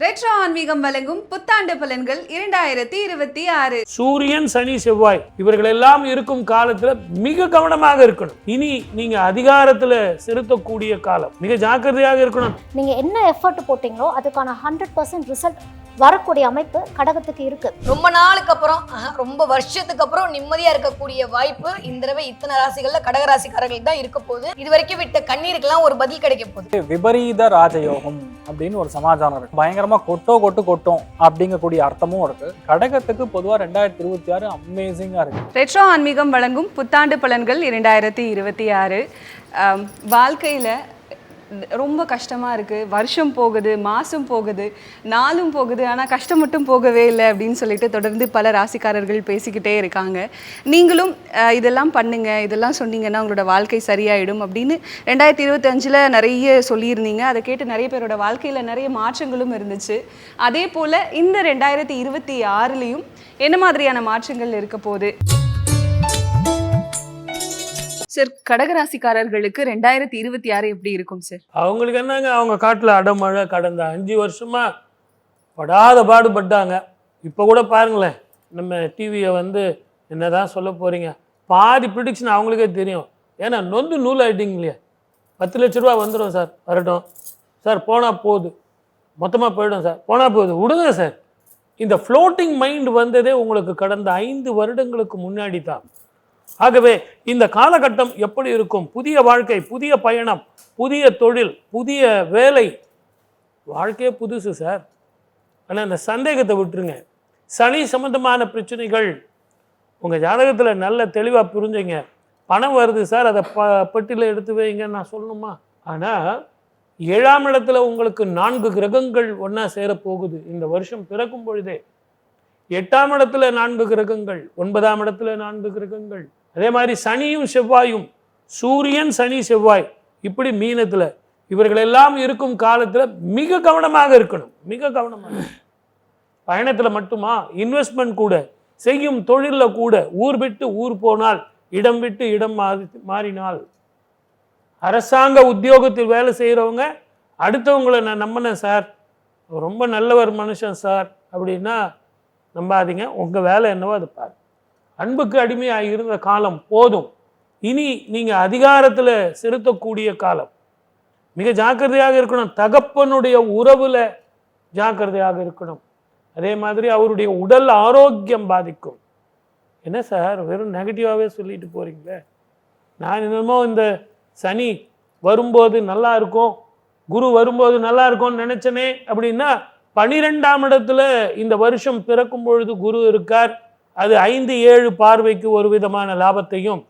Retro ஆன்மீகம் வழங்கும் புத்தாண்டு பலன்கள் இரண்டாயிரத்தி இருபத்தி ஆறு. சூரியன் சனி செவ்வாய் இவர்கள் எல்லாம் இருக்கும் காலத்துல மிக கவனமாக இருக்கணும். இனி நீங்க அதிகாரத்துல செலுத்தக்கூடிய காலம். மிக ஜாக்கிரதையாக இருக்கணும். நீங்கள் என்ன எஃபர்ட் போட்டிங்களோ அதுக்கான ஹண்ட்ரட் பர்சன்ட் ரிசல்ட் வரக்கூடிய அமைப்பு கடகத்துக்கு இருக்கு. ரொம்ப நாளுக்கு அப்புறம் ரொம்ப வருஷத்துக்கு அப்புறம் நிம்மதியா இருக்கக்கூடிய வாய்ப்பு இந்த தடவை இத்தனை ராசிகள்ல கடக ராசிக்காரர்களுக்கு தான் இருக்க போகுது. இது வரைக்கும் விட்ட கண்ணீருக்கெல்லாம் ஒரு பதில் கிடைக்க போகுது. விபரீத ராஜயோகம் அப்படின்னு ஒரு சமாச்சாரம் இருக்கு. பயங்கரமா கொட்டோ கொட்டு கொட்டும் அப்படிங்கக்கூடிய அர்த்தமும் இருக்கு. கடகத்துக்கு பொதுவா ரெண்டாயிரத்தி இருபத்தி ஆறு அமேசிங்கா இருக்கு. ரெட்ரோ ஆன்மீகம் வழங்கும் புத்தாண்டு பலன்கள் இரண்டாயிரத்தி இருபத்தி ஆறு. வாழ்க்கையில ரொம்ப கஷ்டமாக இருக்குது வருஷம் போகுது மாதம் போகுது நாளும் போகுது ஆனால் கஷ்டம் மட்டும் போகவே இல்லை அப்படின்னு சொல்லிட்டு தொடர்ந்து பல ராசிக்காரர்கள் பேசிக்கிட்டே இருக்காங்க. நீங்களும் இதெல்லாம் பண்ணுங்க இதெல்லாம் சொன்னீங்கன்னா உங்களோட வாழ்க்கை சரியாயிடும் அப்படின்னு ரெண்டாயிரத்தி இருபத்தஞ்சில் நிறைய சொல்லியிருந்தீங்க. அதை கேட்டு நிறைய பேரோட வாழ்க்கையில் நிறைய மாற்றங்களும் இருந்துச்சு. அதே போல் இந்த ரெண்டாயிரத்தி இருபத்தி ஆறுலேயும் என்ன மாதிரியான மாற்றங்கள் இருக்க போகுது? சார் கடகராசிக்காரர்களுக்கு ரெண்டாயிரத்தி இருபத்தி ஆறு எப்படி இருக்கும் சார் அவங்களுக்கு என்னங்க அவங்க காட்டில் அடமழை கடந்த அஞ்சு வருஷமா படாத பாடுபட்டாங்க. இப்போ கூட பாருங்களேன் நம்ம டிவியை வந்து என்னதான் சொல்ல போறீங்க? பாதி ப்ரிடிக்ஷன் அவங்களுக்கே தெரியும். ஏன்னா நொந்து நூல் ஆயிட்டீங்க இல்லையா? பத்து லட்ச ரூபா வந்துடும் சார் வரட்டும். சார் போனால் போகுது மொத்தமாக போயிடும் சார் போனால் போகுது விடுங்க சார் இந்த ஃப்ளோட்டிங் மைண்ட் வந்ததே உங்களுக்கு கடந்த ஐந்து வருடங்களுக்கு முன்னாடி தான் ஆகவே இந்த காலகட்டம் எப்படி இருக்கும்? புதிய வாழ்க்கை புதிய பயணம் புதிய தொழில் புதிய வேலை. வாழ்க்கையே புதுசு சார். ஆனால் இந்த சந்தேகத்தை விட்டுருங்க. சனி சம்பந்தமான பிரச்சனைகள். உங்கள் ஜாதகத்தில் நல்ல தெளிவாக புரிஞ்சுங்க. பணம் வருது சார். அதை ப பெட்டியில் எடுத்து வைங்கன்னு நான் சொல்லணுமா? ஆனால் ஏழாம் இடத்துல உங்களுக்கு நான்கு கிரகங்கள் ஒன்றா சேரப்போகுது. இந்த வருஷம் பிறக்கும் பொழுதே. எட்டாம் இடத்துல நான்கு கிரகங்கள் ஒன்பதாம் இடத்துல நான்கு கிரகங்கள். அதே மாதிரி சனியும் செவ்வாயும் சூரியன் சனி செவ்வாய் இப்படி மீனத்தில். இவர்கள் எல்லாம் இருக்கும் காலத்தில் மிக கவனமாக இருக்கணும். மிக கவனமாக. பயணத்தில் மட்டுமா? இன்வெஸ்ட்மெண்ட் கூட. செய்யும் தொழிலில் கூட. ஊர் விட்டு ஊர் போனால் இடம் விட்டு இடம் மாறி மாறினால். அரசாங்க உத்தியோகத்தில் வேலை செய்கிறவங்க அடுத்தவங்களை நான் நம்பினேன் சார். ரொம்ப நல்லவர் மனுஷன் சார். அப்படின்னா நம்பாதீங்க. உங்கள் வேலை என்னவோ அதை பாரு அன்புக்கு அடிமையாக இருந்த காலம் போதும். இனி நீங்கள் அதிகாரத்தில் செலுத்தக்கூடிய காலம். மிக ஜாக்கிரதையாக இருக்கணும். தகப்பனுடைய உறவில் ஜாக்கிரதையாக இருக்கணும். அதே மாதிரி அவருடைய உடல் ஆரோக்கியம் பாதிக்கும். என்ன சார்? வெறும் நெகட்டிவாகவே சொல்லிட்டு போகிறீங்களே நான் என்னமோ இந்த சனி வரும்போது நல்லா இருக்கும். குரு வரும்போது நல்லா இருக்கும்னு நினச்சனே அப்படின்னா பனிரெண்டாம் இடத்துல இந்த வருஷம் பிறக்கும் பொழுது குரு இருக்கார். அது ஐந்து ஏழு பார்வைக்கு ஒரு விதமான லாபத்தையும்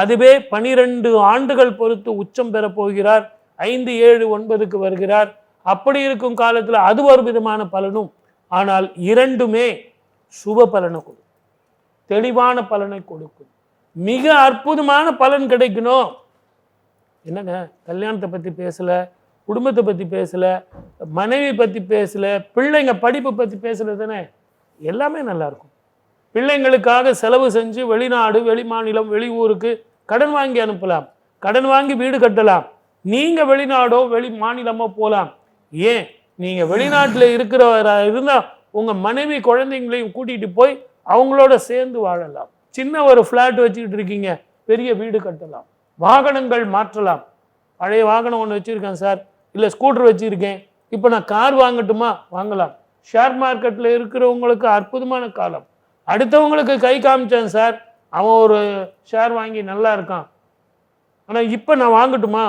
அதுவே பனிரெண்டு ஆண்டுகள் பொறுத்து உச்சம் பெறப்போகிறார் ஐந்து ஏழு ஒன்பதுக்கு வருகிறார். அப்படி இருக்கும் காலத்தில் அது ஒரு விதமான பலனும். ஆனால் இரண்டுமே சுப பலனை கொடுக்கும். தெளிவான பலனை கொடுக்கும். மிக அற்புதமான பலன் கிடைக்கணும். என்னங்க கல்யாணத்தை பற்றி பேசலை? குடும்பத்தை பற்றி பேசலை மனைவி பற்றி பேசலை பிள்ளைங்க படிப்பு பற்றி பேசலை தானே? எல்லாமே நல்லாயிருக்கும் பிள்ளைங்களுக்காக செலவு செஞ்சு வெளிநாடு வெளி மாநிலம் வெளி ஊருக்கு கடன் வாங்கி அனுப்பலாம். கடன் வாங்கி வீடு கட்டலாம். நீங்கள் வெளிநாடோ வெளி மாநிலமோ போகலாம் ஏன்? நீங்கள் வெளிநாட்டில் இருக்கிறவரா இருந்தால் உங்கள் மனைவி குழந்தைங்களையும் கூட்டிகிட்டு போய் அவங்களோட சேர்ந்து வாழலாம். சின்ன ஒரு ஃப்ளாட் வச்சுக்கிட்டு இருக்கீங்க பெரிய வீடு கட்டலாம். வாகனங்கள் மாற்றலாம். பழைய வாகனம் ஒன்று வச்சுருக்கேன் சார். இல்லை ஸ்கூட்டர் வச்சுருக்கேன். இப்போ நான் கார் வாங்கட்டுமா? வாங்கலாம். ஷேர் மார்க்கெட்டில் இருக்கிறவங்களுக்கு அற்புதமான காலம். அடுத்தவங்களுக்கு கை காமிச்சேன் சார் அவன் ஒரு ஷேர் வாங்கி நல்லா இருக்கான். ஆனால் இப்போ நான் வாங்கட்டுமா?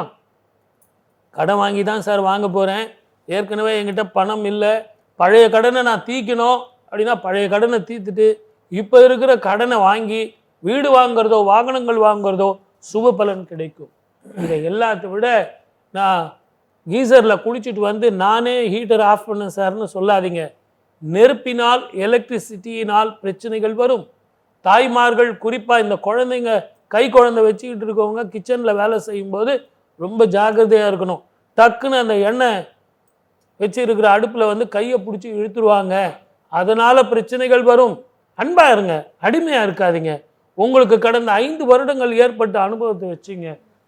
கடன் வாங்கி தான் சார் வாங்க போகிறேன் ஏற்கனவே என்கிட்ட பணம் இல்லை. பழைய கடனை நான் தீக்கணும். அப்படின்னா பழைய கடனை தீர்த்துட்டு இப்போ இருக்கிற கடனை வாங்கி வீடு வாங்குறதோ வாகனங்கள் வாங்குறதோ சுப பலன் கிடைக்கும். இதை எல்லாத்தை விட நான் கீசரில் குளிச்சுட்டு வந்து நானே ஹீட்டர் ஆஃப் பண்ணேன் சார்னு சொல்லாதீங்க. நெருப்பினால் எலக்ட்ரிசிட்டியினால் பிரச்சனைகள் வரும். தாய்மார்கள் குறிப்பாக இந்த குழந்தைங்க கை குழந்தை வச்சுக்கிட்டு இருக்கவங்க கிச்சனில் வேலை செய்யும்போது ரொம்ப ஜாக்கிரதையாக இருக்கணும். டக்குன்னு அந்த எண்ணெய் வச்சிருக்கிற அடுப்பில் வந்து கையை பிடிச்சி இழுத்துருவாங்க. அதனால் பிரச்சனைகள் வரும். அன்பாக இருங்க அடிமையாக இருக்காதீங்க. உங்களுக்கு கடந்த ஐந்து வருடங்கள் ஏற்பட்ட அனுபவத்தை வச்சுங்க.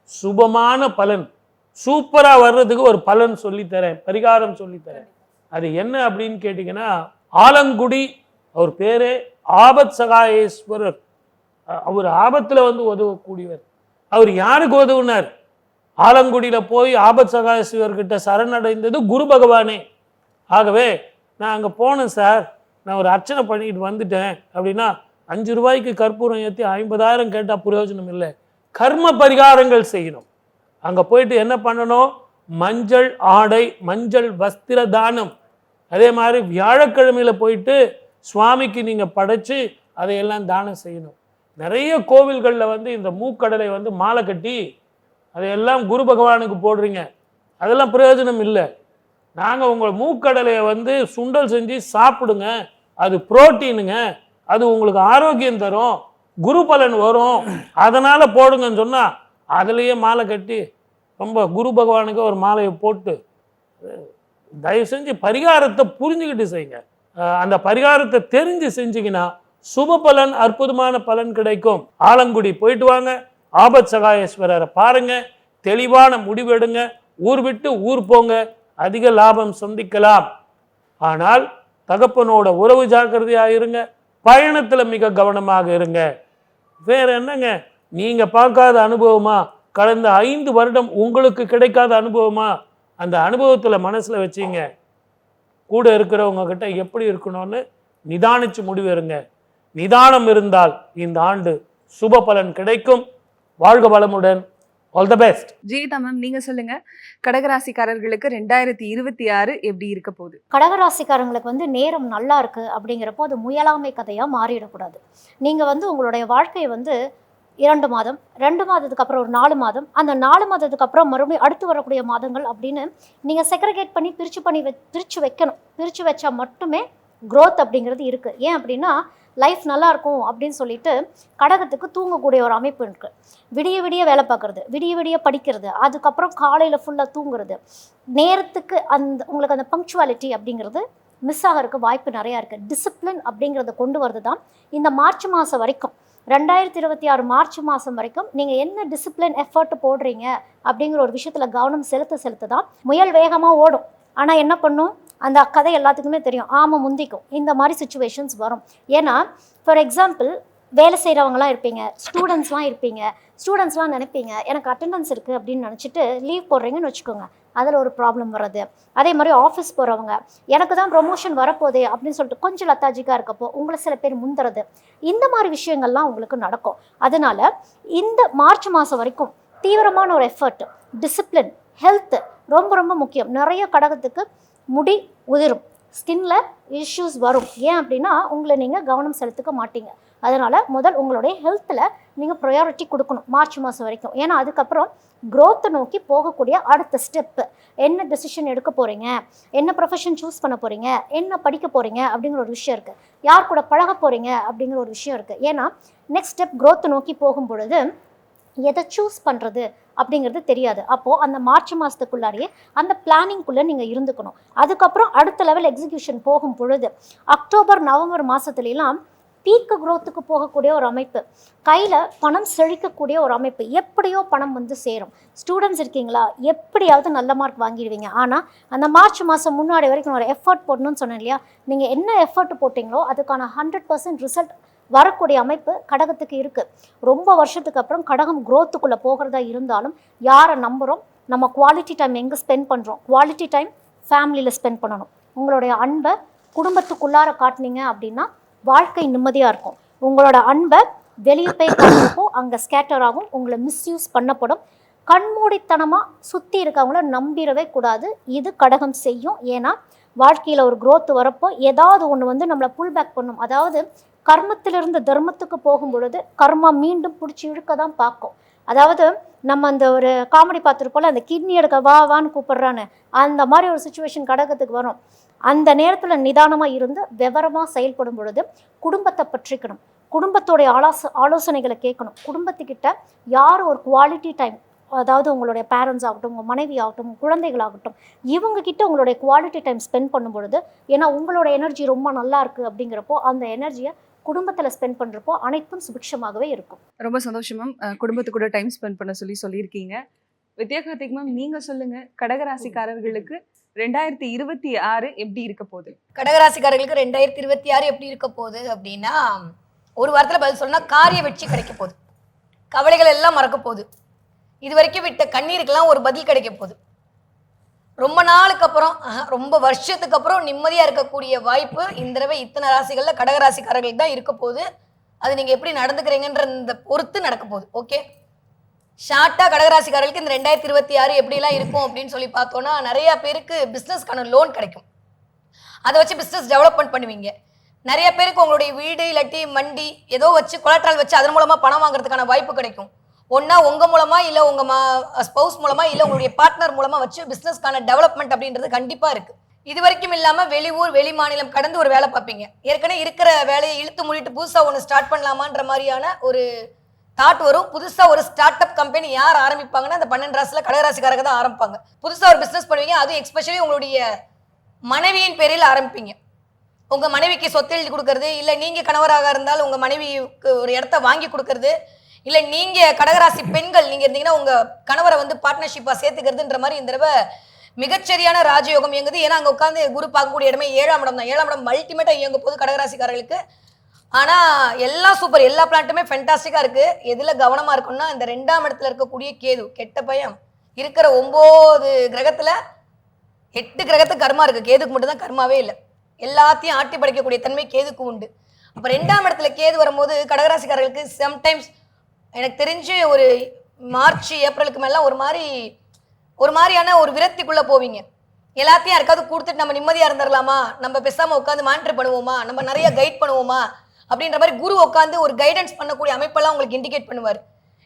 சுபமான பலன். சூப்பராக வர்றதுக்கு ஒரு பலன் சொல்லித்தரேன் பரிகாரம் சொல்லித்தரேன். அது என்ன அப்படின்னு கேட்டிங்கன்னா ஆலங்குடி அவர் பேரே ஆபத் சகாயேஸ்வரர். அவர் ஆபத்தில் வந்து உதவக்கூடியவர் அவர் யாருக்கு உதவுனார் ஆலங்குடியில் போய் ஆபத் சகாயேஸ்வர்கிட்ட சரணடைந்தது குரு பகவானே. ஆகவே நான் அங்கே போனேன் சார். நான் ஒரு அர்ச்சனை பண்ணிட்டு வந்துட்டேன் அப்படின்னா அஞ்சு ரூபாய்க்கு கற்பூரம் ஏற்றி ஐம்பதாயிரம் கேட்டால் பிரயோஜனம் இல்லை. கர்ம பரிகாரங்கள் செய்யணும். அங்கே போயிட்டு என்ன பண்ணணும்? மஞ்சள் ஆடை மஞ்சள் வஸ்திர தானம். அதே மாதிரி வியாழக்கிழமையில் போயிட்டு சுவாமிக்கு நீங்கள் படைச்சு அதையெல்லாம் தானம் செய்யணும். நிறைய கோவில்களில் வந்து இந்த மூக்கடலை வந்து மாலை கட்டி அதையெல்லாம் குரு பகவானுக்கு போடுறீங்க. அதெல்லாம் பிரயோஜனம் இல்லை. நாங்கள் உங்கள் மூக்கடலையை வந்து சுண்டல் செஞ்சு சாப்பிடுங்க. அது புரோட்டீனுங்க. அது உங்களுக்கு ஆரோக்கியம் தரும். குரு பலன் வரும். அதனால் போடுங்கன்னு சொன்னால் அதுலேயே மாலை கட்டி ரொம்ப குரு பகவானுக்கு ஒரு மாலையை போட்டு தயவு செஞ்சு பரிகாரத்தை புரிஞ்சுக்கிட்டு செய்யுங்க அந்த பரிகாரத்தை தெரிஞ்சு செஞ்சீங்கன்னா சுப பலன் அற்புதமான பலன் கிடைக்கும். ஆலங்குடி போயிட்டு வாங்க. ஆபத் சகாயேஸ்வரரை பாருங்க. தெளிவான முடிவெடுங்க. ஊர் விட்டு ஊர் போங்க. அதிக லாபம் சந்திக்கலாம். ஆனால் தகப்பனோட உறவு ஜாக்கிரதையாக இருங்க. பயணத்தில் மிக கவனமாக இருங்க. வேற என்னங்க? நீங்கள் பார்க்காத அனுபவமா? கடந்த ஐந்து வருடம் உங்களுக்கு கிடைக்காத அனுபவமா? அந்த அனுபவத்தில் மனசில் வச்சீங்க. கூட இருக்கிறவங்க கிட்ட எப்படி இருக்கணும்னு நிதானிச்சு முடிவெறுங்க நிதானம் இருந்தால் இந்த ஆண்டு சுப பலன் கிடைக்கும். வாழ்க வளமுடன். All the best Jeevitha ma'am நீங்க சொல்லுங்க. கடகராசிக்காரர்களுக்கு ரெண்டாயிரத்தி இருபத்தி ஆறு எப்படி இருக்க போகுது? கடகராசிக்காரங்களுக்கு வந்து நேரம் நல்லா இருக்கு அப்படிங்கிறப்போ அது முயலாமை கதையாக மாறிடக்கூடாது. நீங்கள் வந்து உங்களுடைய வாழ்க்கையை வந்து இரண்டு மாதம் ரெண்டு மாதத்துக்கு அப்புறம் ஒரு நாலு மாதம். அந்த நாலு மாதத்துக்கு அப்புறம் மறுபடியும் அடுத்து வரக்கூடிய மாதங்கள் அப்படின்னு நீங்கள் செக்ரிகேட் பண்ணி பிரித்து பண்ணி வை பிரித்து வைக்கணும். பிரித்து வச்சா மட்டுமே க்ரோத் அப்படிங்கிறது இருக்குது ஏன் அப்படின்னா லைஃப் நல்லா இருக்கும் அப்படின்னு சொல்லிட்டு கடகத்துக்கு தூங்கக்கூடிய ஒரு அமைப்பு இருக்குது விடிய விடிய வேலை பார்க்குறது விடிய விடிய படிக்கிறது அதுக்கப்புறம் காலையில் ஃபுல்லாக தூங்குறது. நேரத்துக்கு அந்த உங்களுக்கு அந்த பங்க்சுவாலிட்டி அப்படிங்கிறது மிஸ் ஆகிறதுக்கு வாய்ப்பு நிறையா இருக்குது டிசிப்ளின் அப்படிங்கிறத கொண்டு வரது தான் இந்த மார்ச் மாதம் வரைக்கும். ரெண்டாயிரத்தி இருபத்தி ஆறு மார்ச் மாதம் வரைக்கும் நீங்கள் என்ன டிசிப்ளின் எஃபர்ட் போடுறீங்க அப்படிங்கிற ஒரு விஷயத்தில் கவனம் செலுத்த செலுத்த தான் முயல் வேகமாக ஓடும். ஆனால் என்ன பண்ணும்? அந்த கதை எல்லாத்துக்குமே தெரியும். ஆமாம் முந்திக்கும். இந்த மாதிரி சுச்சுவேஷன்ஸ் வரும். ஏன்னா ஃபார் எக்ஸாம்பிள் வேலை செய்கிறவங்களாம் இருப்பீங்க. ஸ்டூடெண்ட்ஸ்லாம் இருப்பீங்க. ஸ்டூடெண்ட்ஸ்லாம் நினைப்பீங்க. எனக்கு அட்டெண்டன்ஸ் இருக்குது அப்படின்னு நினச்சிட்டு லீவ் போடுறீங்கன்னு வச்சுக்கோங்க. அதில் ஒரு ப்ராப்ளம் வர்றது. அதே மாதிரி ஆஃபீஸ் போகிறவங்க எனக்கு தான் ப்ரொமோஷன் வரப்போதே அப்படின்னு சொல்லிட்டு கொஞ்சம் லத்தாஜிக்காக இருக்கப்போ உங்களை சில பேர் முந்துறது. இந்த மாதிரி விஷயங்கள்லாம் உங்களுக்கு நடக்கும். அதனால இந்த மார்ச் மாதம் வரைக்கும் தீவிரமான ஒரு எஃபர்ட் டிசிப்ளின் ஹெல்த்து ரொம்ப ரொம்ப முக்கியம். நிறைய கடகத்துக்கு முடி உதிரும். ஸ்கின்ல இஷ்யூஸ் வரும். ஏன் அப்படின்னா உங்களை நீங்கள் கவனம் செலுத்திக்க மாட்டீங்க. அதனால் முதல் உங்களுடைய ஹெல்த்தில் நீங்கள் ப்ரையாரிட்டி கொடுக்கணும் மார்ச் மாதம் வரைக்கும். ஏன்னா அதுக்கப்புறம் க்ரோத்தை நோக்கி போகக்கூடிய அடுத்த ஸ்டெப்பு என்ன டெசிஷன் எடுக்க போகிறீங்க என்ன ப்ரொஃபஷன் சூஸ் பண்ண போகிறீங்க என்ன படிக்க போகிறீங்க அப்படிங்கிற ஒரு விஷயம் இருக்குது யார் கூட பழக போகிறீங்க அப்படிங்கிற ஒரு விஷயம் இருக்குது ஏன்னா நெக்ஸ்ட் ஸ்டெப் க்ரோத்தை நோக்கி போகும் பொழுது எதை சூஸ் பண்ணுறது அப்படிங்கிறது தெரியாது. அப்போது அந்த மார்ச் மாதத்துக்குள்ளாரியே அந்த பிளானிங்குள்ளே நீங்கள் இருந்துக்கணும். அதுக்கப்புறம் அடுத்த லெவல் எக்ஸிக்யூஷன் போகும் பொழுது அக்டோபர் நவம்பர் மாதத்துலலாம் பீக்கு குரோத்துக்கு போகக்கூடிய ஒரு அமைப்பு. கையில் பணம் செழிக்கக்கூடிய ஒரு அமைப்பு. எப்படியோ பணம் வந்து சேரும். ஸ்டூடெண்ட்ஸ் இருக்கீங்களா? எப்படியாவது நல்ல மார்க் வாங்கிடுவீங்க. ஆனால் அந்த மார்ச் மாதம் முன்னாடி வரைக்கும் ஒரு எஃபர்ட் போடணும்னு சொன்னேன் இல்லையா? நீங்கள் என்ன எஃபர்ட் போட்டிங்களோ அதுக்கான ஹண்ட்ரட் பர்சன்ட் ரிசல்ட் வரக்கூடிய அமைப்பு கடகத்துக்கு இருக்குது ரொம்ப வருஷத்துக்கு அப்புறம் கடகம் குரோத்துக்குள்ளே போகிறதா இருந்தாலும் யாரை நம்புகிறோம் நம்ம குவாலிட்டி டைம் எங்கே ஸ்பெண்ட் பண்ணுறோம் குவாலிட்டி டைம் ஃபேமிலியில் ஸ்பெண்ட் பண்ணணும். உங்களுடைய அன்பை குடும்பத்துக்குள்ளார காட்டினீங்க அப்படின்னா வாழ்க்கை நிம்மதியாக இருக்கும். உங்களோட அன்பை வெளியே போய் காட்டுறப்போ அங்கே ஸ்கேட்டர் ஆகும். உங்களை மிஸ்யூஸ் பண்ணப்படும். கண்மூடித்தனமாக சுற்றி இருக்கவங்கள நம்பிடவே கூடாது. இது கடகம் செய்யும். ஏன்னா வாழ்க்கையில் ஒரு க்ரோத் வரப்போ ஏதாவது ஒன்று வந்து நம்மளை புல் பேக் பண்ணும். அதாவது கர்மத்திலிருந்து தர்மத்துக்கு போகும் பொழுது கர்மா மீண்டும் பிடிச்சி இழுக்க தான் பார்க்கும். அதாவது நம்ம அந்த ஒரு காமெடி பார்த்துருப்போம்ல அந்த கிட்னி எடுக்க வா வான்னு கூப்பிட்றான்னு அந்த மாதிரி ஒரு சுச்சுவேஷன் கடகத்துக்கு வரும். அந்த நேரத்தில் நிதானமாக இருந்து விவரமாக செயல்படும் பொழுது குடும்பத்தை பற்றிக்கணும். குடும்பத்தோடைய ஆலோச ஆலோசனைகளை கேட்கணும். குடும்பத்துக்கிட்ட யார் ஒரு குவாலிட்டி டைம் அதாவது உங்களுடைய பேரண்ட்ஸ் ஆகட்டும் உங்கள் மனைவி ஆகட்டும் குழந்தைகளாகட்டும் இவங்கக்கிட்ட உங்களுடைய குவாலிட்டி டைம் ஸ்பெண்ட் பண்ணும் பொழுது ஏன்னா உங்களோட எனர்ஜி ரொம்ப நல்லா இருக்குது அப்படிங்கிறப்போ அந்த எனர்ஜியை குடும்பத்தில் ஸ்பெண்ட் பண்ணுறப்போ அனைத்தும் சுபிக்ஷமாகவே இருக்கும். ரொம்ப சந்தோஷம் மேம் குடும்பத்து கூட டைம் ஸ்பெண்ட் பண்ண சொல்லி சொல்லியிருக்கீங்க. வித்யா கார்த்திக் மேம் நீங்க சொல்லுங்க. கடகராசிக்காரர்களுக்கு ரெண்டாயிரத்தி இருபத்தி ஆறு எப்படி இருக்க போகுது? கடகராசிக்காரர்களுக்கு ரெண்டாயிரத்தி இருபத்தி ஆறு எப்படி இருக்க போகுது அப்படின்னா ஒரு வாரத்தில் பதில் சொன்னா காரிய வெற்றி கிடைக்க போகுது. கவலைகள் எல்லாம் மறக்க போகுது. இது வரைக்கும் விட்ட கண்ணீருக்கெல்லாம் ஒரு பதில் கிடைக்க போகுது. ரொம்ப நாளுக்கு அப்புறம் ரொம்ப வருஷத்துக்கு அப்புறம் நிம்மதியாக இருக்கக்கூடிய வாய்ப்பு இந்த தடவை இத்தனை ராசிகளில் கடகராசிக்காரர்களுக்கு தான் இருக்க போகுது. அது நீங்கள் எப்படி நடந்துக்கிறீங்கன்ற இந்த பொறுத்து நடக்க போகுது. ஓகே ஷார்ட்டாக கடகராசிக்காரர்களுக்கு இந்த ரெண்டாயிரத்தி இருபத்தி ஆறு எப்படிலாம் இருக்கும் அப்படின்னு சொல்லி பார்த்தோன்னா நிறைய பேருக்கு பிஸ்னஸ்க்கான லோன் கிடைக்கும். அதை வச்சு பிஸ்னஸ் டெவலப்மெண்ட் பண்ணுவீங்க. நிறைய பேருக்கு உங்களுடைய வீடு இல்லாட்டி மண்டி ஏதோ வச்சு கொலாட்ரால் வச்சு அதன் மூலமாக பணம் வாங்குறதுக்கான வாய்ப்பு கிடைக்கும். ஒன்னா உங்க மூலமா இல்ல உங்க ஸ்பௌஸ் மூலமா இல்ல உங்களுடைய பார்ட்னர் மூலமா வச்சு பிசினஸ்க்கான டெவலப்மெண்ட் அப்படின்றது கண்டிப்பா இருக்கு. இது வரைக்கும் இல்லாம வெளியூர் வெளி மாநிலம் கடந்து ஒரு வேலை பார்ப்பீங்க. ஏற்கனவே இருக்கிற வேலையை இழுத்து மூடிட்டு புதுசா ஒன்று ஸ்டார்ட் பண்ணலாமான்ற மாதிரியான ஒரு தாட் வரும். புதுசா ஒரு ஸ்டார்ட் அப் கம்பெனி யார் ஆரம்பிப்பாங்கன்னா அந்த பன்னெண்டு ராசில கடகராசிக்காரங்க தான் ஆரம்பிப்பாங்க. புதுசா ஒரு பிசினஸ் பண்ணுவீங்க. அதுவும் எஸ்பெஷலி உங்களுடைய மனைவியின் பேரில் ஆரம்பிப்பீங்க. உங்க மனைவிக்கு சொத்து எழுதி கொடுக்கறது இல்ல நீங்க கணவராக இருந்தால் உங்க மனைவிக்கு ஒரு இடத்த வாங்கி கொடுக்கறது இல்லை நீங்கள் கடகராசி பெண்கள் நீங்கள் இருந்தீங்கன்னா உங்கள் கணவரை வந்து பார்ட்னர்ஷிப்பாக சேர்த்துக்கிறதுன்ற மாதிரி இந்த தடவை மிகச்சரியான ராஜயோகம் இயங்குது. ஏன்னா அங்கே உட்காந்து குரு பார்க்கக்கூடிய இடமே ஏழாம் இடம் தான் ஏழாம் இடம் மல்டிமேட்டாக இயங்கும் போது கடகராசிக்காரர்களுக்கு. ஆனால் எல்லா சூப்பர் எல்லா பிளான்ட்டுமே ஃபென்டாஸ்டிக்காக இருக்குது எதில் கவனமாக இருக்கும்னா இந்த ரெண்டாம் இடத்துல இருக்கக்கூடிய கேது கெட்ட பயம் இருக்கிற ஒம்பது கிரகத்தில் எட்டு கிரகத்துக்கு கர்மா இருக்குது கேதுக்கு மட்டும்தான் கர்மாவே இல்லை. எல்லாத்தையும் ஆட்டி படைக்கக்கூடிய தன்மை கேதுக்கு உண்டு. அப்போ ரெண்டாம் இடத்துல கேது வரும்போது கடகராசிக்காரர்களுக்கு சம்டைம்ஸ் எனக்கு தெரிஞ்சு ஒரு மார்ச் ஏப்ரலுக்கு மேலே ஒரு மாதிரி ஒரு மாதிரியான ஒரு விரக்திக்குள்ளே போவீங்க. எல்லாத்தையும் யாருக்காவது கொடுத்துட்டு நம்ம நிம்மதியாக இருந்துடலாமா நம்ம பேசாமல் உட்காந்து மானிட்டர் பண்ணுவோமா? நம்ம நிறைய கைட் பண்ணுவோமா? அப்படின்ற மாதிரி குரு உட்காந்து ஒரு கைடன்ஸ் பண்ணக்கூடிய அமைப்பெல்லாம் உங்களுக்கு இண்டிகேட் பண்ணுவார்.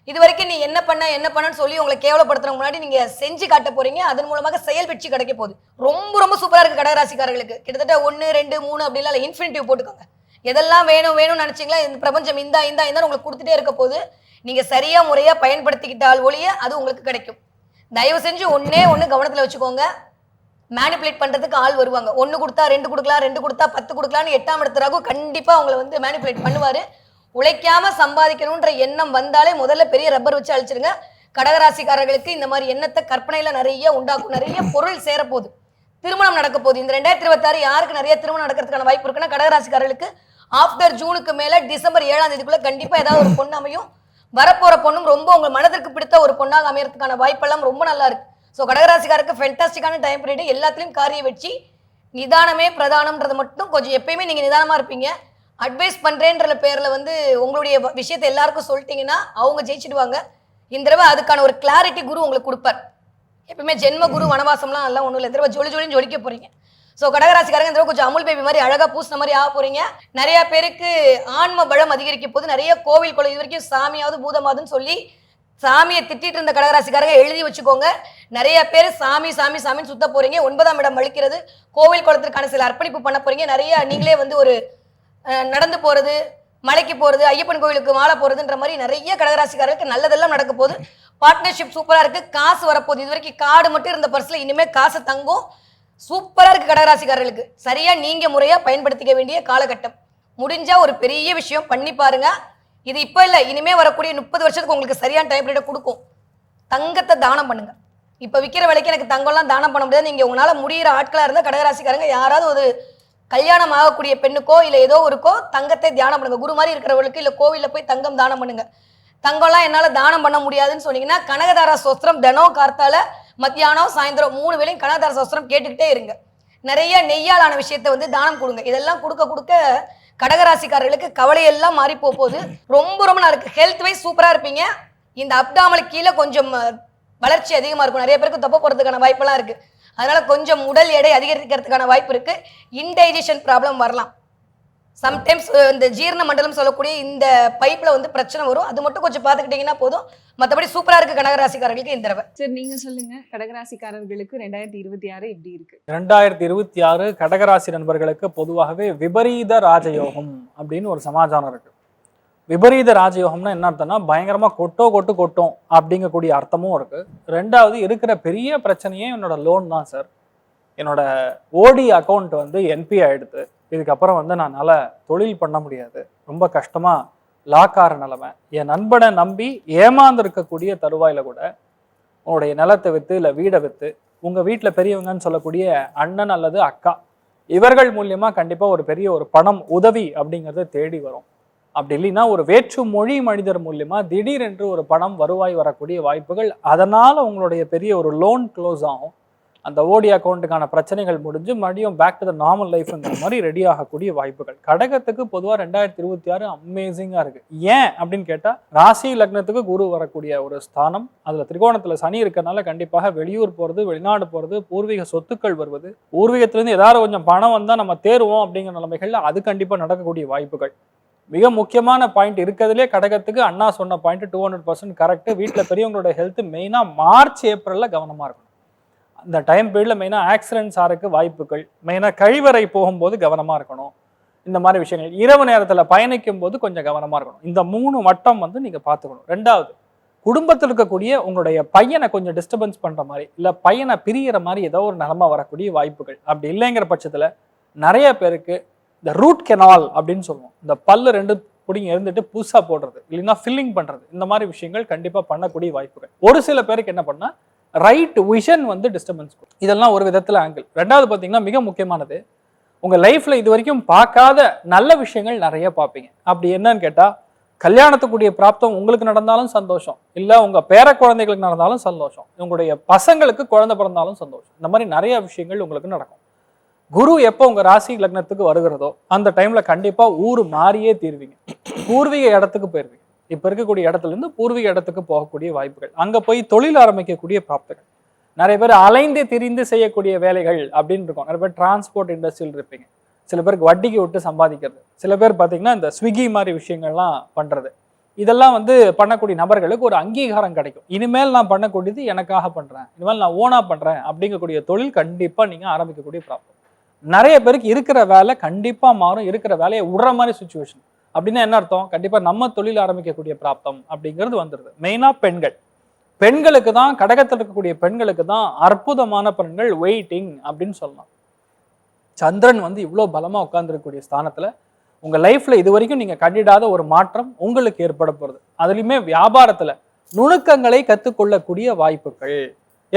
இது வரைக்கும் நீ என்ன பண்ண என்ன பண்ணன்னு சொல்லி உங்களை கேவலப்படுத்துற முன்னாடி நீங்க செஞ்சு காட்ட போறீங்க. அதன் மூலமாக செயல் வெற்றி கிடைக்க போகுது. ரொம்ப ரொம்ப சூப்பரா இருக்கு கடகராசிக்காரர்களுக்கு. கிட்டத்தட்ட ஒன்னு ரெண்டு மூணு அப்படிலாம் இல்லை இன்ஃபினிட்டிவ் போட்டுக்கோங்க. எதெல்லாம் வேணும் வேணும்னு நினைச்சீங்களா இந்த பிரபஞ்சம் இந்தா இந்தா இந்தா உங்களுக்கு கொடுத்துட்டே இருக்க போது நீங்கள் சரியா முறையாக பயன்படுத்திக்கிட்டால் ஒழிய அது உங்களுக்கு கிடைக்கும். தயவு செஞ்சு ஒன்றே ஒன்று கவனத்தில் வச்சுக்கோங்க. மேனிப்புலேட் பண்ணுறதுக்கு ஆள் வருவாங்க. ஒன்று கொடுத்தா ரெண்டு கொடுக்கலாம் ரெண்டு கொடுத்தா பத்து கொடுக்கலாம்னு எட்டாம் இடத்து ராகு கண்டிப்பா வந்து மேனிப்புலேட் பண்ணுவார். உழைக்காமல் சம்பாதிக்கணுன்ற எண்ணம் வந்தாலே முதல்ல பெரிய ரப்பர் வச்சு அழிச்சிருங்க. கடகராசிக்காரர்களுக்கு இந்த மாதிரி எண்ணத்தை கற்பனையில் நிறைய உண்டாக்கும். நிறைய பொருள் சேரப்போகுது. திருமணம் நடக்க போகுது. இந்த ரெண்டாயிரத்தி இருபத்தாறு யாருக்கு நிறைய திருமணம் நடக்கிறதுக்கான வாய்ப்பு இருக்குன்னா கடகராசிக்காரர்களுக்கு ஆஃப்டர் ஜூனுக்கு மேலே டிசம்பர் ஏழாம் தேதிக்குள்ளே கண்டிப்பாக ஏதாவது ஒரு பொண்ணு அமையும். வரப்போற பொண்ணும் ரொம்ப உங்க மனதிற்கு பிடித்த ஒரு பொண்ணாக அமையறதுக்கான வாய்ப்பெல்லாம் ரொம்ப நல்லா இருக்கு. ஸோ கடகராசிக்காருக்கு ஃபென்டாஸ்டிக்கான டைம் பீரியட் எல்லாத்துலயும் காரிய வச்சு நிதானமே பிரதானம்ன்றது மட்டும் கொஞ்சம் எப்பயுமே நீங்க நிதானமா இருப்பீங்க. அட்வைஸ் பண்றேன்ற பேர்ல வந்து உங்களுடைய விஷயத்தை எல்லாருக்கும் சொல்லிட்டீங்கன்னா அவங்க ஜெயிச்சிடுவாங்க. இந்த தடவை அதுக்கான ஒரு கிளாரிட்டி குரு உங்களுக்கு கொடுப்பார். எப்பயுமே ஜென்ம குரு வனவாசம்லாம் எல்லாம் ஒன்றும் இல்லை. இந்த தடவை ஜொலி ஜொலின்னு ஜொலிக்க போறீங்க. ஸோ கடகராசிக்காரங்க இந்த கொஞ்சம் அமுல் பேபி மாதிரி அழகாக பூசின மாதிரி ஆக போறீங்க. நிறைய பேருக்கு ஆன்ம பலம் அதிகரிக்க போது நிறைய கோவில் குளம் இது வரைக்கும் சாமியாவது பூதமாதுன்னு சொல்லி சாமியை திட்டிட்டு இருந்த கடகராசிக்காரங்க எழுதி வச்சுக்கோங்க. நிறைய பேர் சாமி சாமி சாமின்னு சுத்த போறீங்க. ஒன்பதாம் இடம் வலிக்கிறது கோவில் குளத்திற்கான சில அர்ப்பணிப்பு பண்ண போறீங்க. நிறைய நீங்களே வந்து ஒரு நடந்து போறது மலைக்கு போறது ஐயப்பன் கோவிலுக்கு மாலை போறதுன்ற மாதிரி நிறைய கடகராசிக்காரருக்கு நல்லதெல்லாம் நடக்க போகுது. பார்ட்னர்ஷிப் சூப்பரா இருக்கு. காசு வரப்போகுது. இது வரைக்கும் காடு மட்டும் இருந்த பர்ஸ்ல இனிமே காசு தங்கும். சூப்பராக இருக்கு கடகராசிக்காரர்களுக்கு. சரியா நீங்க முறையா பயன்படுத்திக்க வேண்டிய காலகட்டம். முடிஞ்சா ஒரு பெரிய விஷயம் பண்ணி பாருங்க. இது இப்ப இல்ல இனிமே வரக்கூடிய முப்பது வருஷத்துக்கு உங்களுக்கு சரியான டைம் பீரியட் கொடுக்கும். தங்கத்தை தானம் பண்ணுங்க. இப்ப விற்கிற விலைக்கு எனக்கு தங்கம்லாம் தானம் பண்ண முடியாது. நீங்க உங்களால முடியிற ஆட்களா இருந்தால் கடகராசிக்காரங்க யாராவது ஒரு கல்யாணம் ஆகக்கூடிய பெண்ணுக்கோ இல்ல ஏதோ ஒருக்கோ தங்கத்தை தியானம் பண்ணுங்க. குரு மாதிரி இருக்கிறவங்களுக்கு இல்ல கோவிலில் போய் தங்கம் தானம் பண்ணுங்க. தங்கம்லாம் என்னால தானம் பண்ண முடியாதுன்னு சொன்னீங்கன்னா கனகதாரா சோஸ்திரம் தினம் கார்த்தால மத்தியானம் சாயந்தரம் மூணு வேளையும் கனகதார சொஸ்திரம் கேட்டுக்கிட்டே இருங்க. நிறைய நெய்யாலான விஷயத்த வந்து தானம் கொடுங்க. இதெல்லாம் கொடுக்க கொடுக்க கடகராசிக்காரர்களுக்கு கவலையெல்லாம் மாறி போக போகுது. ரொம்ப ரொம்ப நல்லா இருக்கு. ஹெல்த் வைஸ் சூப்பராக இருப்பீங்க. இந்த அப்டாமலுக்கு கீழே கொஞ்சம் வளர்ச்சி அதிகமாக இருக்கும். நிறைய பேருக்கு தொப்பை போகிறதுக்கான வாய்ப்பெல்லாம் இருக்குது அதனால் கொஞ்சம் உடல் எடை அதிகரிக்கிறதுக்கான வாய்ப்பு இருக்குது இன்டைஜஷன் ப்ராப்ளம் வரலாம். சம்டைம்ஸ் இந்த ஜீரண மண்டலம் சொல்லக்கூடிய இந்த பைப்ல வந்து பிரச்சனை வரும். அது மட்டும் கொஞ்சம் பார்த்துக்கிட்டீங்கன்னா போதும். மற்றபடி சூப்பரா இருக்கு கடகராசிக்காரர்களுக்கு இந்த தடவை. சரி நீங்க சொல்லுங்க. கடகராசிக்காரர்களுக்கு ரெண்டாயிரத்தி இருபத்தி ஆறு எப்படி இருக்கு? ரெண்டாயிரத்தி இருபத்தி ஆறு கடகராசி நண்பர்களுக்கு பொதுவாகவே விபரீத ராஜயோகம் அப்படின்னு ஒரு சமாச்சாரம் இருக்கு. விபரீத ராஜயோகம்னா என்ன அர்த்தம்னா பயங்கரமா கொட்டோ கொட்டு கொட்டும் அப்படிங்கக்கூடிய அர்த்தமும் இருக்கு. ரெண்டாவது இருக்கிற பெரிய பிரச்சனையே என்னோட லோன் தான் சார் என்னோட ஓடி அக்கௌண்ட் வந்து என்பி ஆயிடுது. இதுக்கப்புறம் வந்து என்னால் தொழில் பண்ண முடியாது. ரொம்ப கஷ்டமாக லாக்கார நிலமை. என் நண்பனை நம்பி ஏமாந்துருக்கக்கூடிய தருவாயில் தருவாயில கூட உன்னுடைய நிலத்தை விற்று இல்லை வீடை விற்று உங்கள் வீட்டில் பெரியவங்கன்னு சொல்லக்கூடிய அண்ணன் அல்லது அக்கா இவர்கள் மூலியமாக கண்டிப்பாக ஒரு பெரிய ஒரு பணம் உதவி அப்படிங்கிறத தேடி வரும். அப்படி இல்லைன்னா ஒரு வேற்று மொழி மனிதர் மூலியமா திடீரென்று ஒரு பணம் வருவாய் வரக்கூடிய வாய்ப்புகள் அதனால் உங்களுடைய பெரிய ஒரு லோன் க்ளோஸ் ஆகும். அந்த ஓடி அக்கௌண்ட்டுக்கான பிரச்சனைகள் முடிஞ்சு மறுபடியும் பேக் டு த நார்மல் லைஃப்ங்கிற மாதிரி ரெடி ஆகக்கூடிய வாய்ப்புகள். கடகத்துக்கு பொதுவாக ரெண்டாயிரத்தி இருபத்தி ஆறு அமேசிங்காக இருக்குது ஏன் அப்படின்னு கேட்டால் ராசி லக்னத்துக்கு குரு வரக்கூடிய ஒரு ஸ்தானம். அதில் திரிகோணத்தில் சனி இருக்கிறனால கண்டிப்பாக வெளியூர் போகிறது வெளிநாடு போகிறது பூர்வீக சொத்துக்கள் வருவது பூர்வீகத்திலேருந்து ஏதாவது கொஞ்சம் பணம் வந்தால் நம்ம தேருவோம் அப்படிங்கிற நிலைமைகளில் அது கண்டிப்பாக நடக்கக்கூடிய வாய்ப்புகள். மிக முக்கியமான பாயிண்ட் இருக்கிறதுலே கடகத்துக்கு அண்ணா சொன்ன point two hundred percent correct வீட்டில் பெரியவங்களோட ஹெல்த் மெயினாக மார்ச் ஏப்ரலில் கவனமாக இருக்கும் அந்த டைம் பீரியடில் மெயினாக ஆக்சிடென்ட்ஸ் ஆகிறதுக்கு வாய்ப்புகள் மெயினாக கழிவறை போகும்போது கவனமாக இருக்கணும். இந்த மாதிரி விஷயங்கள். இரவு நேரத்தில் பயணிக்கும் போது கொஞ்சம் கவனமாக இருக்கணும். இந்த மூணு வட்டம் வந்து நீங்கள் பார்த்துக்கணும். ரெண்டாவது குடும்பத்தில் இருக்கக்கூடிய உங்களுடைய பையனை கொஞ்சம் டிஸ்டர்பன்ஸ் பண்ணுற மாதிரி இல்லை பையனை பிரியிற மாதிரி ஏதோ ஒரு நிலமை வரக்கூடிய வாய்ப்புகள். அப்படி இல்லைங்கிற பட்சத்தில் நிறைய பேருக்கு இந்த ரூட் கெனால் அப்படின்னு சொல்லுவோம். இந்த பல்லு ரெண்டு பிடிங்க இருந்துட்டு புதுசாக போடுறது இல்லைன்னா ஃபில்லிங் பண்ணுறது இந்த மாதிரி விஷயங்கள் கண்டிப்பாக பண்ணக்கூடிய வாய்ப்புகள். ஒரு சில பேருக்கு என்ன பண்ணால் ரைட் விஷன் வந்து டிஸ்டர்பன்ஸ் இதெல்லாம் ஒரு விதத்தில் ஆங்கிள் ரெண்டாவது பார்த்தீங்கன்னா மிக முக்கியமானது உங்கள் லைஃப்பில் இது வரைக்கும் பார்க்காத நல்ல விஷயங்கள் நிறைய பார்ப்பீங்க. அப்படி என்னன்னு கேட்டால் கல்யாணத்துக்குரிய பிராப்தம் உங்களுக்கு நடந்தாலும் சந்தோஷம். இல்லை உங்கள் பேர குழந்தைகளுக்கு நடந்தாலும் சந்தோஷம். உங்களுடைய பசங்களுக்கு குழந்தை பிறந்தாலும் சந்தோஷம். இந்த மாதிரி நிறைய விஷயங்கள் உங்களுக்கு நடக்கும். குரு எப்போ உங்கள் ராசி லக்னத்துக்கு வருகிறதோ அந்த டைமில் கண்டிப்பாக ஊர் மாறியே தீர்வீங்க. பூர்வீக இடத்துக்கு போயிருவீங்க. இப்போ இருக்கக்கூடிய இடத்துல இருந்து பூர்வீக இடத்துக்கு போகக்கூடிய வாய்ப்புகள். அங்கே போய் தொழில் ஆரம்பிக்கக்கூடிய பிராப்தங்கள். நிறைய பேர் அலைந்து திரிந்து செய்யக்கூடிய வேலைகள் அப்படின்னு இருக்கும். நிறைய பேர் டிரான்ஸ்போர்ட் இண்டஸ்ட்ரியில் இருப்பீங்க. சில பேருக்கு வட்டிக்கு விட்டு சம்பாதிக்கிறது. சில பேர் பார்த்தீங்கன்னா இந்த ஸ்விக்கி மாதிரி விஷயங்கள்லாம் பண்ணுறது இதெல்லாம் வந்து பண்ணக்கூடிய நபர்களுக்கு ஒரு அங்கீகாரம் கிடைக்கும். இனிமேல் நான் பண்ணக்கூடியது எனக்காக பண்ணுறேன் இனிமேல் நான் ஓனாக பண்ணுறேன் அப்படிங்கக்கூடிய தொழில் கண்டிப்பாக நீங்கள் ஆரம்பிக்கக்கூடிய ப்ராப்ளம் நிறைய பேருக்கு இருக்கிற வேலை கண்டிப்பாக மாறும். இருக்கிற வேலையை விடுற மாதிரி சுச்சுவேஷன் அப்படின்னா என்ன அர்த்தம்? கண்டிப்பாக நம்ம தொழில் ஆரம்பிக்கக்கூடிய பிராப்தம் அப்படிங்கிறது வந்துடுது மெயினாக பெண்கள். பெண்களுக்கு தான் கடகத்தில் இருக்கக்கூடிய பெண்களுக்கு தான் அற்புதமான பெண்கள் வெயிட்டிங் அப்படின்னு சொல்லலாம். சந்திரன் வந்து இவ்வளோ பலமாக உட்காந்துருக்கக்கூடிய ஸ்தானத்தில் உங்கள் லைஃப்பில் இது வரைக்கும் நீங்கள் கண்டிடாத ஒரு மாற்றம் உங்களுக்கு ஏற்பட போகிறது அதுலேயுமே வியாபாரத்தில் நுணுக்கங்களை கற்றுக்கொள்ளக்கூடிய வாய்ப்புகள்.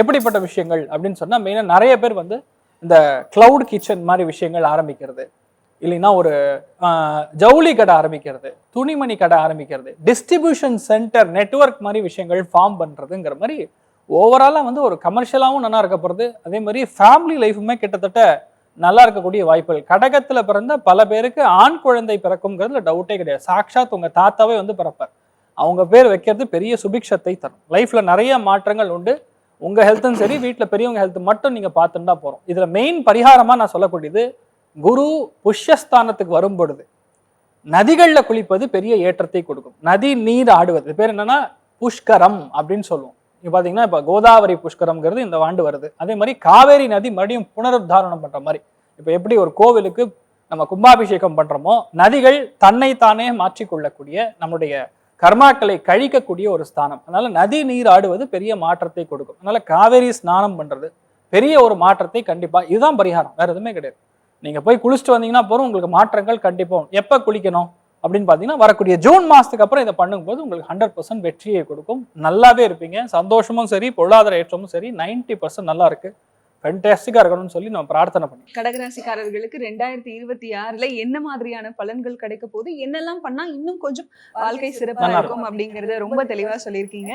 எப்படிப்பட்ட விஷயங்கள் அப்படின்னு சொன்னால் மெயினாக நிறைய பேர் வந்து இந்த க்ளவுட் கிச்சன் மாதிரி விஷயங்கள் ஆரம்பிக்கிறது. இல்லைன்னா ஒரு ஜவுளி கடை ஆரம்பிக்கிறது துணிமணி கடை ஆரம்பிக்கிறது டிஸ்ட்ரிபியூஷன் சென்டர் நெட்வொர்க் மாதிரி விஷயங்கள் ஃபார்ம் பண்ணுறதுங்கிற மாதிரி ஓவராலாக வந்து ஒரு கமர்ஷியலாகவும் நல்லா இருக்க போகிறது அதே மாதிரி ஃபேமிலி லைஃபுமே கிட்டத்தட்ட நல்லா இருக்கக்கூடிய வாய்ப்புகள். கடகத்தில் பிறந்த பல பேருக்கு ஆண் குழந்தை பிறக்குங்கிறதுல டவுட்டே கிடையாது. சாக்ஷாத் உங்கள் தாத்தாவே வந்து பிறப்பார். அவங்க பேர் வைக்கிறது பெரிய சுபிக்ஷத்தை தரும். லைஃப்பில் நிறைய மாற்றங்கள் உண்டு. உங்கள் ஹெல்த்தும் சரி வீட்டில் பெரியவங்க ஹெல்த் மட்டும் நீங்கள் பார்த்துட்டா போகிறோம் இதில் மெயின் பரிகாரமாக நான் சொல்லக்கூடியது குரு புஷ்யஸ்தானத்துக்கு வரும் பொழுது நதிகளில் குளிப்பது பெரிய ஏற்றத்தை கொடுக்கும். நதி நீர் ஆடுவது. பேர் என்னன்னா புஷ்கரம் அப்படின்னு சொல்லுவோம். இப்போ பார்த்தீங்கன்னா இப்போ கோதாவரி புஷ்கரம்ங்கிறது இந்த ஆண்டு வருது. அதே மாதிரி காவேரி நதி மறுபடியும் புனருத்தாரணம் பண்ணுற மாதிரி. இப்போ எப்படி ஒரு கோவிலுக்கு நம்ம கும்பாபிஷேகம் பண்ணுறோமோ நதிகள் தன்னைத்தானே மாற்றிக்கொள்ளக்கூடிய நம்முடைய கர்மாக்களை கழிக்கக்கூடிய ஒரு ஸ்தானம். அதனால நதி நீர் ஆடுவது பெரிய மாற்றத்தை கொடுக்கும். அதனால காவேரி ஸ்நானம் பண்ணுறது பெரிய ஒரு மாற்றத்தை கண்டிப்பாக இதுதான் பரிகாரம். வேற எதுவுமே கிடையாது. நீங்க போய் குளிச்சுட்டு வந்தீங்கன்னா போதும் உங்களுக்கு மாற்றங்கள் கண்டிப்பா உண்டு. எப்ப குளிக்கணும் அப்படின்னு பார்த்தீங்கன்னா வரக்கூடிய ஜூன் மாசத்துக்கு அப்புறம் இதை பண்ணும்போது உங்களுக்கு ஹண்ட்ரட் பர்சன்ட் வெற்றியை கொடுக்கும். நல்லாவே இருப்பீங்க. சந்தோஷமும் சரி பொருளாதார ஏற்றமும் சரி 90% பர்சன்ட் நல்லா இருக்கு. ஃபென்டாஸ்டிக்காக இருக்கணும்னு சொல்லி நம்ம பிரார்த்தனை பண்ணி. கடகராசிக்காரர்களுக்கு ரெண்டாயிரத்தி இருபத்தி ஆறுல என்ன மாதிரியான பலன்கள் கிடைக்க போகுது? என்னெல்லாம் பண்ணா இன்னும் கொஞ்சம் வாழ்க்கை சிறப்பா நல்லா இருக்கும். அப்படிங்கறத ரொம்ப தெளிவா சொல்லியிருக்கீங்க.